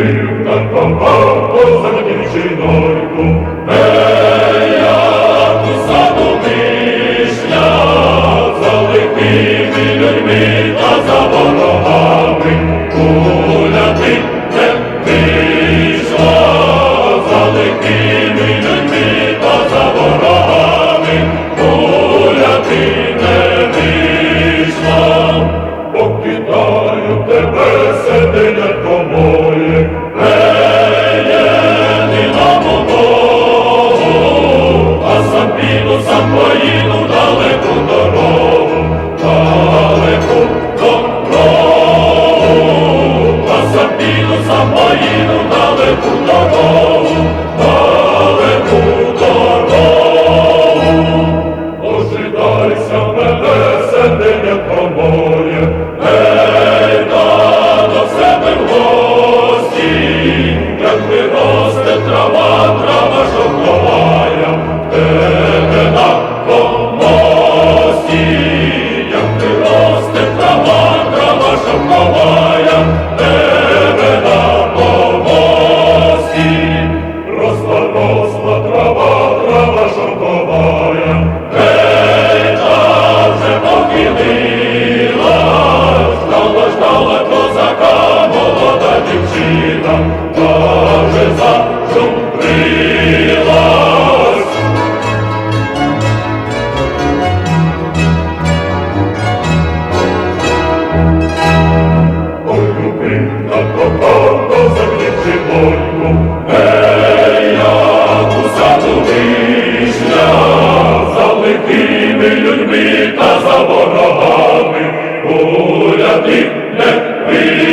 любив так багато за дівчиною, як у саду вишня, за лихими людьми та за ворогами гуляти не вийшла, за лихими людьми та за ворогами гуляти не вийшла, покидаю тебе, сединя кому. Україну самоїну далеку дорогу, далеку дорогу, ожидайся мене, сердення про моє, не до себе в Hey! Amen.